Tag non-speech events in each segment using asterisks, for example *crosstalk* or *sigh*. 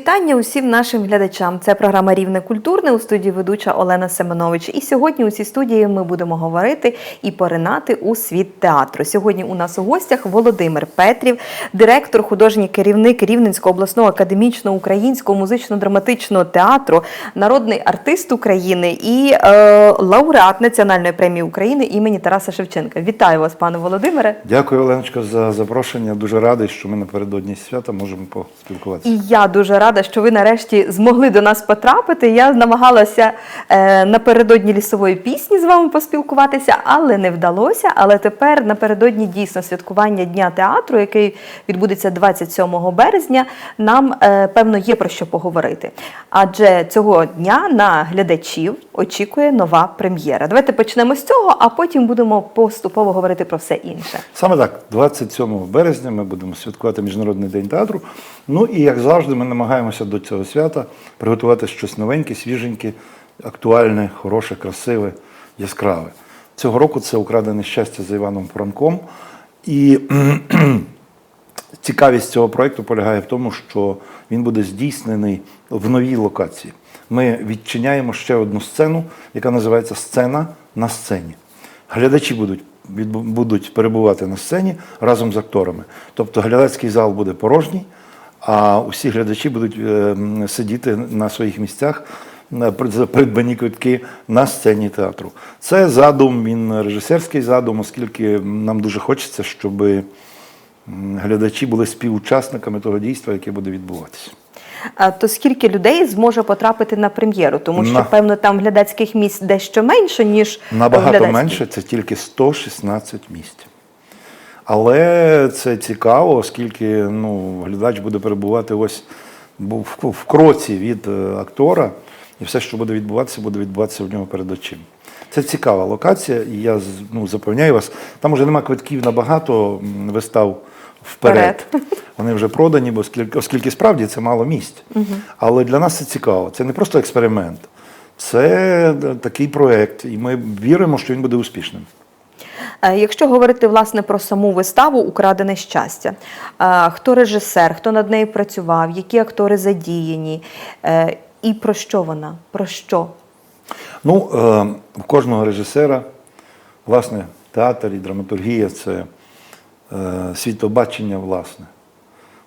вітання усім нашим глядачам. Це програма Рівне культурне у студії ведуча Олена Семенович. І сьогодні у цій студії ми будемо говорити і поринати у світ театру. Сьогодні у нас у гостях Володимир Петрів, директор, художній керівник Рівненського обласного академічного українського музично-драматичного театру, народний артист України і е, лауреат Національної премії України імені Тараса Шевченка. Вітаю вас, пане Володимире. Дякую, Оленочко, за запрошення. Дуже радий, що ми напередодні свята можемо поспілкуватися. І я дуже рада, що ви нарешті змогли до нас потрапити. Я намагалася е, напередодні лісової пісні з вами поспілкуватися, але не вдалося. Але тепер напередодні дійсно святкування Дня театру, який відбудеться 27 березня, нам е, певно є про що поговорити. Адже цього дня на глядачів очікує нова прем'єра. Давайте почнемо з цього, а потім будемо поступово говорити про все інше. Саме так, 27 березня ми будемо святкувати Міжнародний день театру. Ну і як завжди, ми намагаємося до цього свята приготувати щось новеньке, свіженьке, актуальне, хороше, красиве, яскраве. Цього року це украдене щастя за Іваном Франком. І *clears throat* Цікавість цього проєкту полягає в тому, що він буде здійснений в новій локації. Ми відчиняємо ще одну сцену, яка називається Сцена на сцені. Глядачі будуть, будуть перебувати на сцені разом з акторами. Тобто глядацький зал буде порожній, а усі глядачі будуть е, сидіти на своїх місцях за придбані квитки на сцені театру. Це задум, він режисерський задум, оскільки нам дуже хочеться, щоби м, глядачі були співучасниками того дійства, яке буде відбуватися. А то скільки людей зможе потрапити на прем'єру? Тому що, На- певно, там глядацьких місць дещо менше, ніж Набагато глядацьких. менше, це тільки 116 місць. Але це цікаво, оскільки ну, глядач буде перебувати ось в, в кроці від е, актора, і все, що буде відбуватися, буде відбуватися в нього перед очима. Це цікава локація, і я ну, запевняю вас, там вже нема квитків на багато вистав вперед. Вони вже продані, бо оскільки, оскільки справді це мало місць. Але для нас це цікаво. Це не просто експеримент, це е, такий проєкт, і ми віримо, що він буде успішним. Е, Якщо говорити власне про саму виставу Украдене щастя, е, хто режисер, хто над нею працював, які актори задіяні, е, і про що вона? Про що? Ну, у кожного режисера, власне, театр і драматургія це світобачення власне.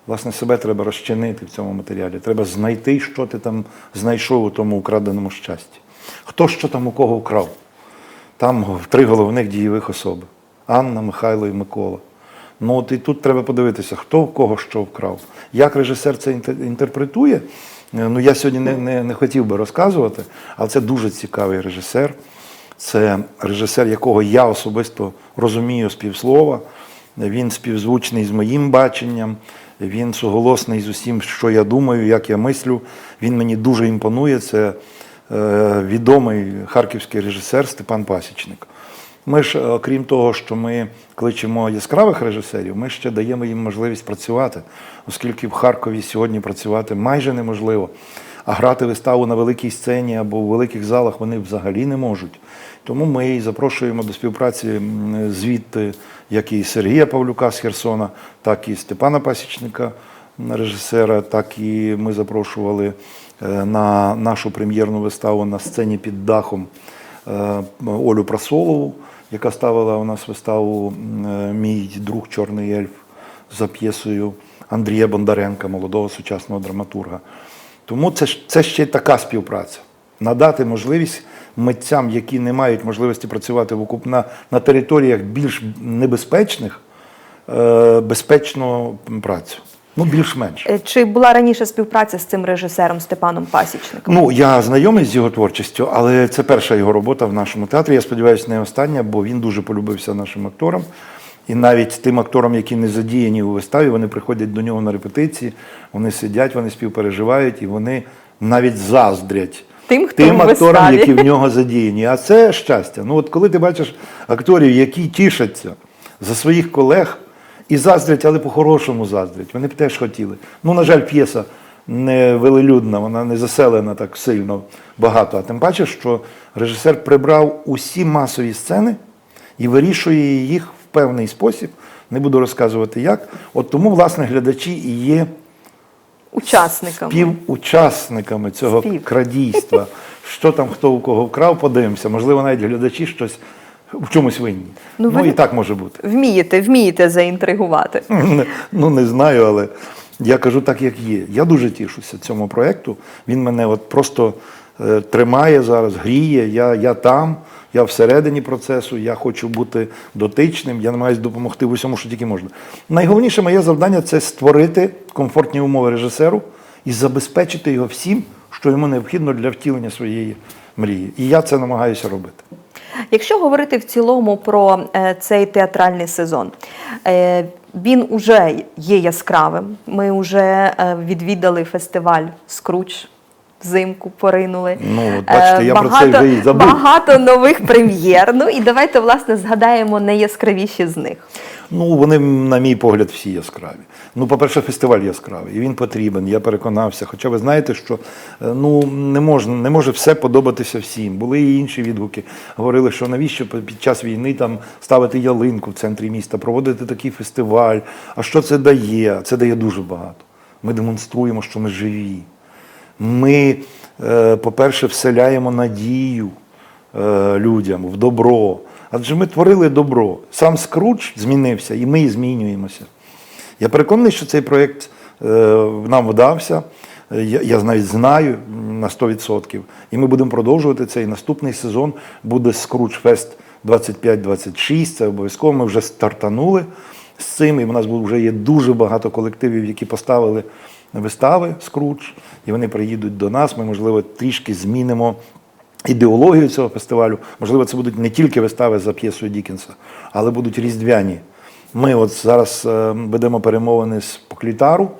Власне, себе треба розчинити в цьому матеріалі. Треба знайти, що ти там знайшов у тому украденому щасті. Хто що там у кого вкрав. Там три головних дієвих особи: Анна, Михайло і Микола. Ну от і тут треба подивитися, хто в кого що вкрав. Як режисер це інтерпретує. е, Ну я сьогодні не, не, не хотів би розказувати, але це дуже цікавий режисер. Це режисер, якого я особисто розумію з півслова. Він співзвучний з моїм баченням, він суголосний з усім, що я думаю, як я мислю. Він мені дуже імпонує. Це відомий харківський режисер Степан Пасічник. Ми ж, е, окрім того, що ми кличемо яскравих режисерів, ми ще даємо їм можливість працювати, оскільки в Харкові сьогодні працювати майже неможливо. А грати виставу на великій сцені або в великих залах вони взагалі не можуть. Тому ми і запрошуємо до співпраці звідти як і Сергія Павлюка з Херсона, так і Степана Пасічника, режисера, так і ми запрошували е, на нашу прем'єрну виставу на сцені під дахом е, Олю Прасолову, яка ставила у нас виставу е, Мій друг Чорний Ельф за п'єсою Андрія Бондаренка, молодого сучасного драматурга. Тому це, це ще така співпраця. Надати можливість митцям, які не мають можливості працювати в окуп... на, на територіях більш небезпечних, е, безпечну працю. Ну, більш-менш. Е, Чи була раніше співпраця з цим режисером Степаном Пасічником? Ну, я знайомий з його творчістю, але це перша його робота в нашому театрі. Я сподіваюся, не остання, бо він дуже полюбився нашим акторам. І навіть тим акторам, які не задіяні у виставі, вони приходять до нього на репетиції, вони сидять, вони співпереживають і вони навіть заздрять Тим, хто тим акторам, виставі. які в нього задіяні. А це щастя. Ну от коли ти бачиш акторів, які тішаться за своїх колег і заздрять, але по-хорошому заздрять. Вони б теж хотіли. Ну, на жаль, п'єса не велелюдна, вона не заселена так сильно багато. А тим паче, що режисер прибрав усі масові сцени і вирішує їх в певний спосіб. Не буду розказувати як. От тому, власне, глядачі і є Учасниками. співучасниками цього Спів. крадійства. *laughs* Що там хто у кого вкрав, подивимося. Можливо, навіть глядачі щось в чомусь винні. Ну, Ну, ви- і так може бути. Вмієте, вмієте заінтригувати. *laughs* Ну не знаю, але я кажу так, як є. Я дуже тішуся цьому проєкту. Він мене от просто е, тримає зараз, гріє. Я, я там, я всередині процесу, я хочу бути дотичним, я намагаюся допомогти в усьому, що тільки можна. Найголовніше моє завдання це створити комфортні умови режисеру і забезпечити його всім, що йому необхідно для втілення своєї мрії. І я це намагаюся робити. Якщо говорити в цілому про е, цей театральний сезон, е, він уже є яскравим. Ми вже е, відвідали фестиваль Скруч. Взимку поринули. Ну, от бачите, я про це вже і забув. Багато нових прем'єр. Ну і давайте, власне, згадаємо найяскравіші з них. Ну, вони, на мій погляд, всі яскраві. Ну, по-перше, фестиваль яскравий, і він потрібен, я переконався. Хоча ви знаєте, що е, ну, не, можна, не може все подобатися всім. Були і інші відгуки. Говорили, що навіщо під час війни там ставити ялинку в центрі міста, проводити такий фестиваль. А що це дає? Це дає дуже багато. Ми демонструємо, що ми живі. Ми, е, по-перше, вселяємо надію е, людям в добро. Адже ми творили добро. Сам Скруч змінився, і ми змінюємося. Я переконаний, що цей проєкт е, нам вдався. Я, навіть знаю на 100%. І ми будемо продовжувати цей наступний сезон. Буде Скруч Фест 25-26. Це обов'язково. Ми вже стартанули з цим. І в нас вже є дуже багато колективів, які поставили вистави Скруч, і вони приїдуть до нас. Ми, можливо, трішки змінимо ідеологію цього фестивалю. Можливо, це будуть не тільки вистави за п'єсою Дікенса, але будуть різдвяні. Ми от зараз е, ведемо перемовини з Поклітару,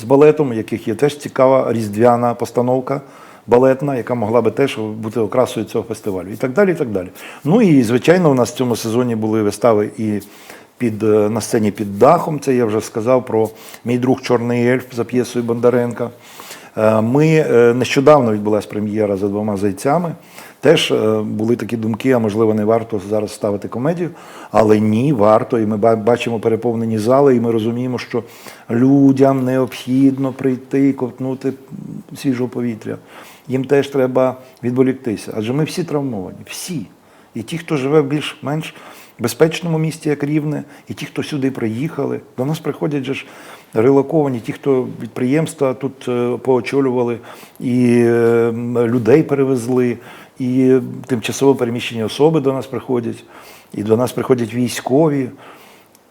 з балетом, яких є теж цікава різдвяна постановка балетна, яка могла би теж бути окрасою цього фестивалю. І так далі. і так далі. Ну і звичайно, у нас в цьому сезоні були вистави і під, е, на сцені під дахом. Це я вже сказав про мій друг Чорний Ельф за п'єсою Бондаренка. Е, Ми е, нещодавно відбулася прем'єра за двома зайцями. Теж е, були такі думки, а можливо, не варто зараз ставити комедію, але ні, варто. І ми бачимо переповнені зали, і ми розуміємо, що людям необхідно прийти, і ковтнути свіжого повітря. Їм теж треба відволіктися. Адже ми всі травмовані, всі. І ті, хто живе в більш-менш безпечному місті, як рівне, і ті, хто сюди приїхали. До нас приходять же ж релоковані, ті, хто підприємства тут е, поочолювали, і е, людей перевезли, і тимчасово переміщені особи до нас приходять, і до нас приходять військові.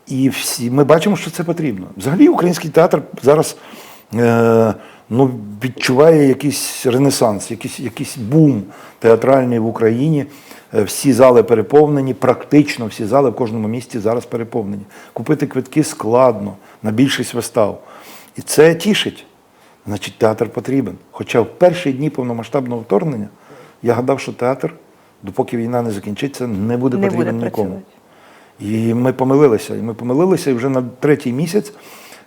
І всі ми бачимо, що це потрібно. Взагалі, український театр зараз ну, відчуває якийсь ренесанс, якийсь, якийсь бум театральний в Україні. Е, Всі зали переповнені, практично всі зали в кожному місті зараз переповнені. Купити квитки складно на більшість вистав. І це тішить. Значить, театр потрібен. Хоча в перші дні повномасштабного вторгнення я гадав, що театр, допоки війна не закінчиться, не буде Не потрібен буде нікому. І ми помилилися. І ми помилилися, і вже на третій місяць е,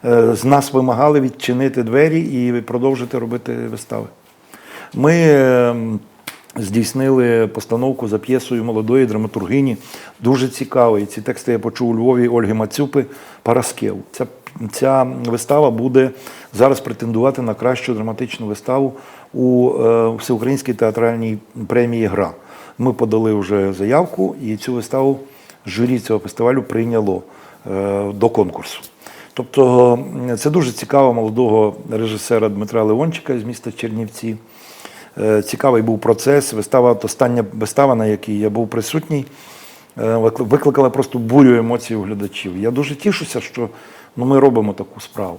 з нас вимагали відчинити двері і продовжити робити вистави. Ми е, здійснили постановку за п'єсою молодої драматургині. Дуже цікавий. Ці тексти я почув у Львові Ольги Мацюпи Параскев. Ця, ця вистава буде зараз претендувати на кращу драматичну виставу у е, всеукраїнській театральній премії Гра. Ми подали вже заявку, і цю виставу журі цього фестивалю прийняло е, до конкурсу. Тобто це дуже цікаво молодого режисера Дмитра Леончика з міста Чернівці. Е, Цікавий був процес. Вистава, остання вистава, на якій я був присутній, е, викликала просто бурю емоцій у глядачів. Я дуже тішуся, що ну, ми робимо таку справу.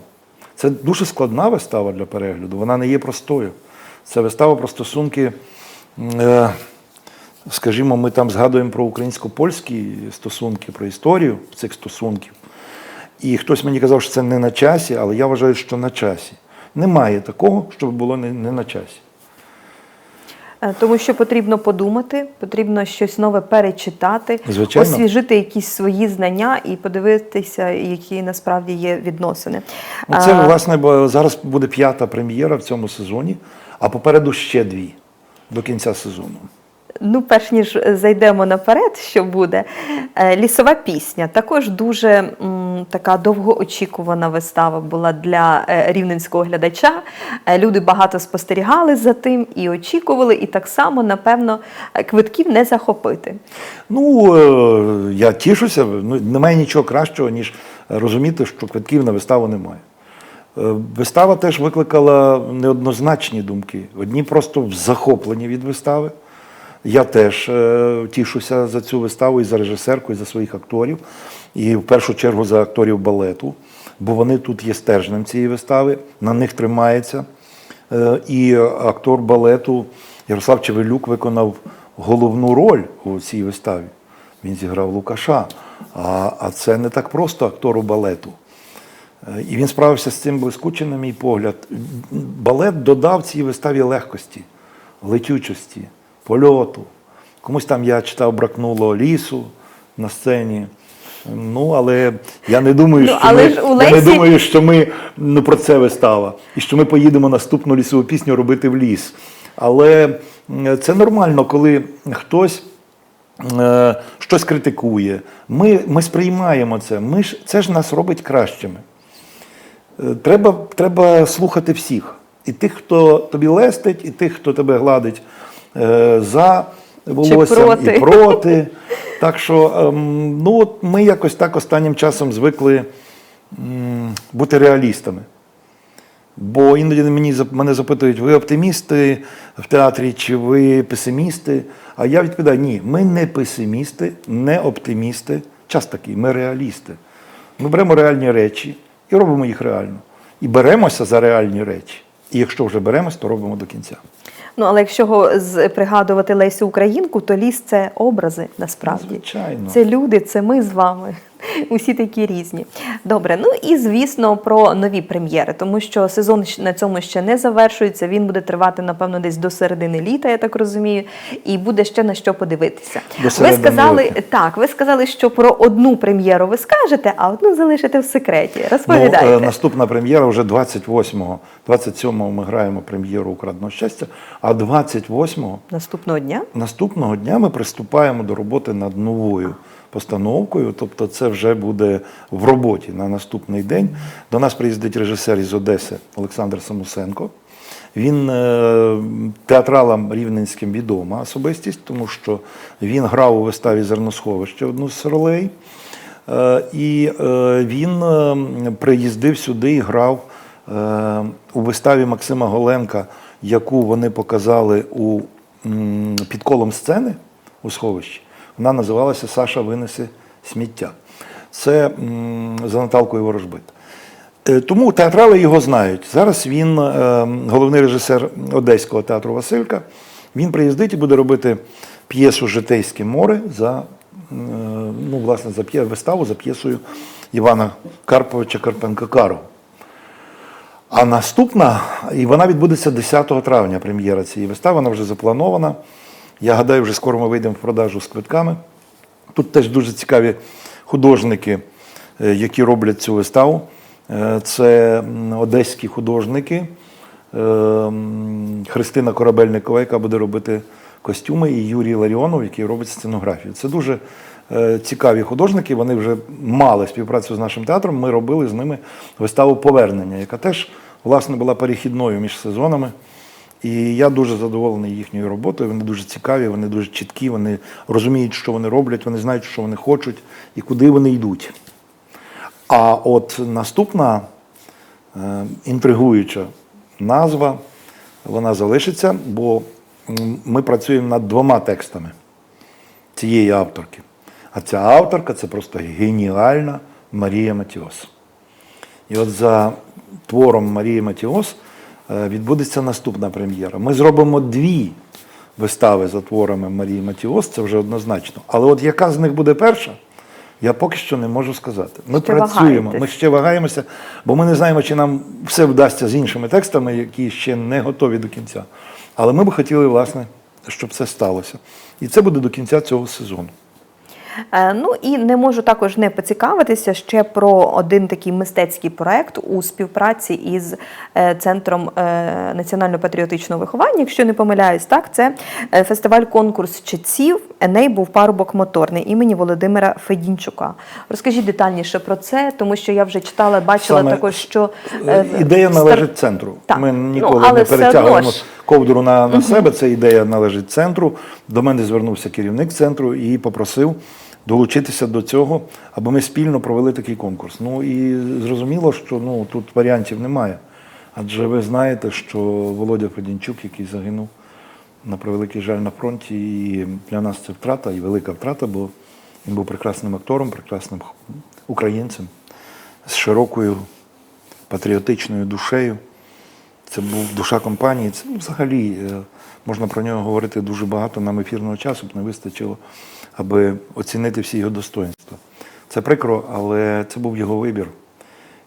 Це дуже складна вистава для перегляду, вона не є простою. Це вистава про стосунки. е, Скажімо, ми там згадуємо про українсько-польські стосунки, про історію цих стосунків. І хтось мені казав, що це не на часі, але я вважаю, що на часі. Немає такого, щоб було не, не на часі. Е, Тому що потрібно подумати, потрібно щось нове перечитати, Звичайно. освіжити якісь свої знання і подивитися, які насправді є відносини. Ну, це, власне, бо зараз буде п'ята прем'єра в цьому сезоні, а попереду ще дві до кінця сезону. Ну, перш ніж зайдемо наперед, що буде, е, лісова пісня також дуже м, така довгоочікувана вистава була для е, рівненського глядача. Е, Люди багато спостерігали за тим і очікували, і так само, напевно, квитків не захопити. Ну, я тішуся, ну, немає нічого кращого, ніж розуміти, що квитків на виставу немає. Вистава теж викликала неоднозначні думки. Одні просто захоплені від вистави. Я теж е, тішуся за цю виставу і за режисерку, і за своїх акторів, і в першу чергу за акторів балету, бо вони тут є стержнем цієї вистави, на них тримається. Е, І актор балету Ярослав Чевелюк виконав головну роль у цій виставі. Він зіграв Лукаша. А, а це не так просто актору балету. Е, І він справився з цим блискуче, на мій погляд. Балет додав цій виставі легкості, летючості, польоту. Комусь там я читав, бракнуло лісу на сцені. Ну, але я не думаю, Ну, що але ми, ж у я не думаю, що ми ну, про це вистава, і що ми поїдемо наступну лісову пісню робити в ліс. Але це нормально, коли хтось е, щось критикує. Ми, ми сприймаємо це. Ми ж, це ж нас робить кращими. Е, Треба, треба слухати всіх. І тих, хто тобі лестить, і тих, хто тебе гладить за волоссям проти. і проти. *laughs* Так що ем, ну, от ми якось так останнім часом звикли бути реалістами. Бо іноді мені мене запитують, ви оптимісти в театрі чи ви песимісти? А я відповідаю, ні, ми не песимісти, не оптимісти. Час такий, ми реалісти. Ми беремо реальні речі і робимо їх реально. І беремося за реальні речі. І якщо вже беремось, то робимо до кінця. Ну, але якщо пригадувати Лесю Українку, то ліс це образи насправді. Звичайно. Це люди, це ми з вами. *laughs* Усі такі різні. Добре, ну і звісно про нові прем'єри, тому що сезон на цьому ще не завершується. Він буде тривати, напевно, десь до середини літа, я так розумію, і буде ще на що подивитися. До ви сказали року. так, ви сказали, що про одну прем'єру ви скажете, а одну залишите в секреті. Розповідайте. Ну, е, наступна прем'єра вже 28-го. 27-го ми граємо прем'єру Украдного щастя, а 28-го Наступного дня. Наступного дня ми приступаємо до роботи над новою постановкою, тобто це вже буде в роботі на наступний день. До нас приїздить режисер із Одеси Олександр Самусенко. Він е, театралам рівненським відома особистість, тому що він грав у виставі Зерносховище одну з ролей. Е, І е, він приїздив сюди і грав у виставі Максима Голенка, яку вони показали у під колом сцени у сховищі. Вона називалася Саша винесе сміття. Це за Наталкою Ворожбит. Е, Тому театрали його знають. Зараз він е, головний режисер Одеського театру Василька. Він приїздить і буде робити п'єсу Житейське море за, е, ну, власне, за виставу за п'єсою Івана Карповича Карпенка Кару. А наступна, і вона відбудеться 10 травня, прем'єра цієї вистави, вона вже запланована. Я гадаю, вже скоро ми вийдемо в продажу з квитками. Тут теж дуже цікаві художники, е, які роблять цю виставу. Е, Це одеські художники, е, Христина Корабельникова, яка буде робити костюми, і Юрій Ларіонов, який робить сценографію. Це дуже цікаві художники. Вони вже мали співпрацю з нашим театром. Ми робили з ними виставу Повернення, яка теж власне була перехідною між сезонами. І я дуже задоволений їхньою роботою. Вони дуже цікаві, вони дуже чіткі, вони розуміють, що вони роблять, вони знають, що вони хочуть і куди вони йдуть. А от наступна е, інтригуюча назва, вона залишиться, бо ми працюємо над двома текстами цієї авторки. А ця авторка це просто геніальна Марія Матіос. І от за твором Марії Матіос відбудеться наступна прем'єра. Ми зробимо дві вистави за творами Марії Матіос, це вже однозначно. Але от яка з них буде перша, я поки що не можу сказати. Ми Ще працюємо, вагаєтесь. ми ще вагаємося, бо ми не знаємо, чи нам все вдасться з іншими текстами, які ще не готові до кінця. Але ми би хотіли, власне, щоб це сталося. І це буде до кінця цього сезону. Е, Ну і не можу також не поцікавитися ще про один такий мистецький проект у співпраці із е, центром е, національно-патріотичного виховання. Якщо не помиляюсь, так це фестиваль конкурс читців Еней був парубок моторний імені Володимира Федінчука. Розкажіть детальніше про це, тому що я вже читала, бачила Саме, також, що Ідея належить центру. Так. Ми Ну, ніколи але не все перетягуємо ж. Ковдру на, на себе. Це ідея належить центру. До мене звернувся керівник центру і попросив долучитися до цього, аби ми спільно провели такий конкурс. Ну і зрозуміло, що ну, тут варіантів немає. Адже ви знаєте, що Володя Федінчук, який загинув на превеликий жаль на фронті, і для нас це втрата і велика втрата, бо він був прекрасним актором, прекрасним українцем з широкою патріотичною душею. Це був душа компанії. Це взагалі е, можна про нього говорити дуже багато. Нам ефірного часу б не вистачило, аби оцінити всі його достоинства. Це прикро, але це був його вибір.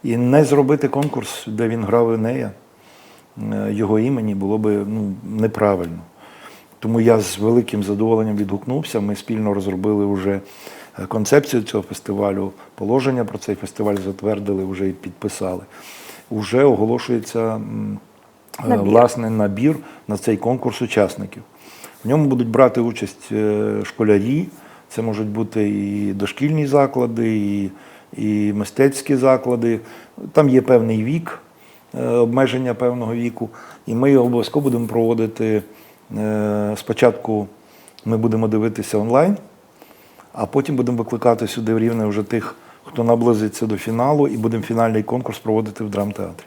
І не зробити конкурс, де він грав Енея, е, його імені було би ну, неправильно. Тому я з великим задоволенням відгукнувся. Ми спільно розробили вже е, концепцію цього фестивалю, положення про цей фестиваль затвердили, вже і підписали. Уже оголошується Набір. власне набір на цей конкурс учасників. В ньому будуть брати участь е, школярі, це можуть бути і дошкільні заклади, і, і мистецькі заклади. Там є певний вік, е, обмеження певного віку. І ми його обов'язково будемо проводити. е, Спочатку ми будемо дивитися онлайн, а потім будемо викликати сюди в рівне вже тих, хто наблизиться до фіналу, і будемо фінальний конкурс проводити в драмтеатрі.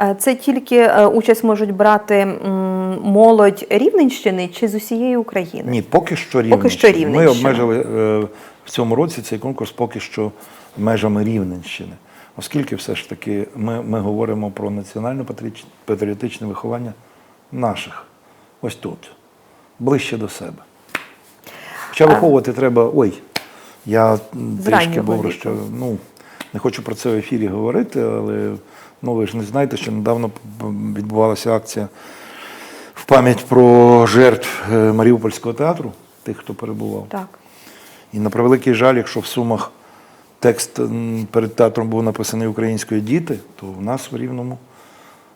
Е, Це тільки е, участь можуть брати молодь Рівненщини чи з усієї України? Ні, поки що Рівненщина. Поки що Ми обмежили е, в цьому році цей конкурс поки що межами Рівненщини. Оскільки все ж таки ми, ми говоримо про національно патріотичне виховання наших. Ось тут, ближче до себе. Хоча виховувати треба. Ой, я трішки був розчар... ну, не хочу про це в ефірі говорити, але ну, ви ж не знаєте, що недавно відбувалася акція в пам'ять про жертв е, Маріупольського театру, тих, хто перебував. Так. І на превеликий жаль, якщо в Сумах текст перед театром був написаний українською діти, то в нас в Рівному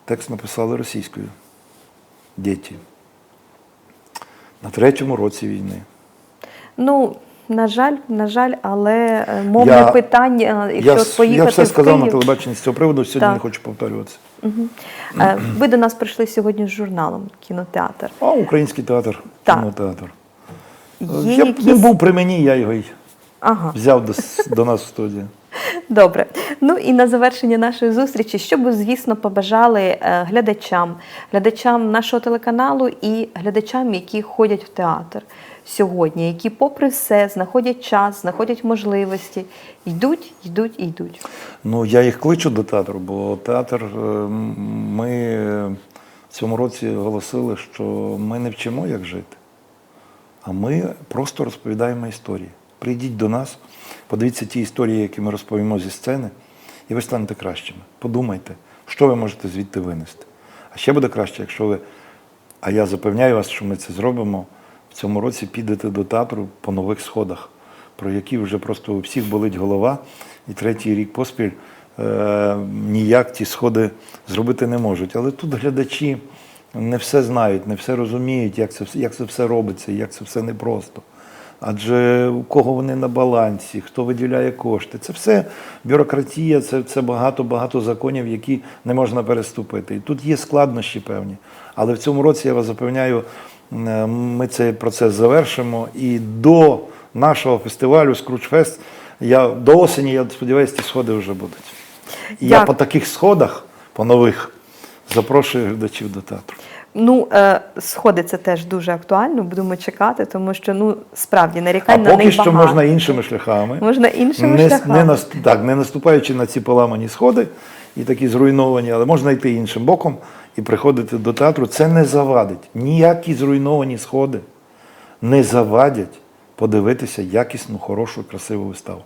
текст написали російською діти. На третьому році війни. Ну, на жаль, на жаль, але е, мовне Я- питання, якщо Я, поїхати я все в сказав на телебаченні з цього приводу, сьогодні Так. не хочу повторюватися. Угу. ви до нас прийшли сьогодні з журналом кінотеатр. А український театр, Так. кінотеатр. Є Я, якісь... Він був при мені, я його й Ага. взяв до, до нас в студію. Добре. Ну і на завершення нашої зустрічі, що би, звісно, побажали е, глядачам, глядачам нашого телеканалу і глядачам, які ходять в театр сьогодні, які, попри все, знаходять час, знаходять можливості, йдуть, йдуть і йдуть. Ну, я їх кличу до театру, бо театр е, ми е, в цьому році оголосили, що ми не вчимо, як жити, а ми просто розповідаємо історії. Прийдіть до нас, подивіться ті історії, які ми розповімо зі сцени, і ви станете кращими. Подумайте, що ви можете звідти винести. А ще буде краще, якщо ви, а я запевняю вас, що ми це зробимо, в цьому році підете до театру по нових сходах, про які вже просто у всіх болить голова, і третій рік поспіль е, ніяк ті сходи зробити не можуть. Але тут глядачі не все знають, не все розуміють, як це, як це все робиться, як це все непросто. Адже у кого вони на балансі, хто виділяє кошти. Це все бюрократія, це, це багато-багато законів, які не можна переступити. І тут є складнощі певні. Але в цьому році я вас запевняю, е, ми цей процес завершимо. І до нашого фестивалю Скручфест, я до осені, я сподіваюся, ці сходи вже будуть. І я по таких сходах, по нових, запрошую глядачів до театру. Ну, е, сходи це теж дуже актуально, будемо чекати, тому що ну справді А на поки них що багато. можна іншими шляхами. Можна іншими не, шляхами. Не, нас- так, не наступаючи на ці поламані сходи і такі зруйновані, але можна йти іншим боком і приходити до театру. Це не завадить. Ніякі зруйновані сходи не завадять подивитися якісну, хорошу, красиву виставу.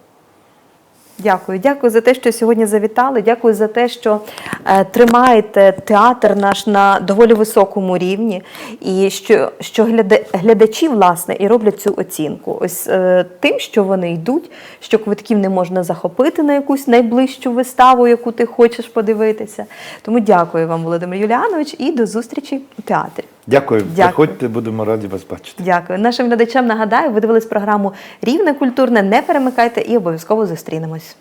Дякую, дякую за те, що сьогодні завітали. Дякую за те, що е, тримаєте театр наш на доволі високому рівні, і що, що гляда- глядачі власне і роблять цю оцінку. Ось е, тим, що вони йдуть, що квитків не можна захопити на якусь найближчу виставу, яку ти хочеш подивитися. Тому дякую вам, Володимир Юліанович, і до зустрічі у театрі. Дякую. Дякую. Приходьте, будемо раді вас бачити. Дякую. Нашим глядачам нагадаю, ви дивились програму Рівне культурне. Не перемикайте і обов'язково зустрінемось.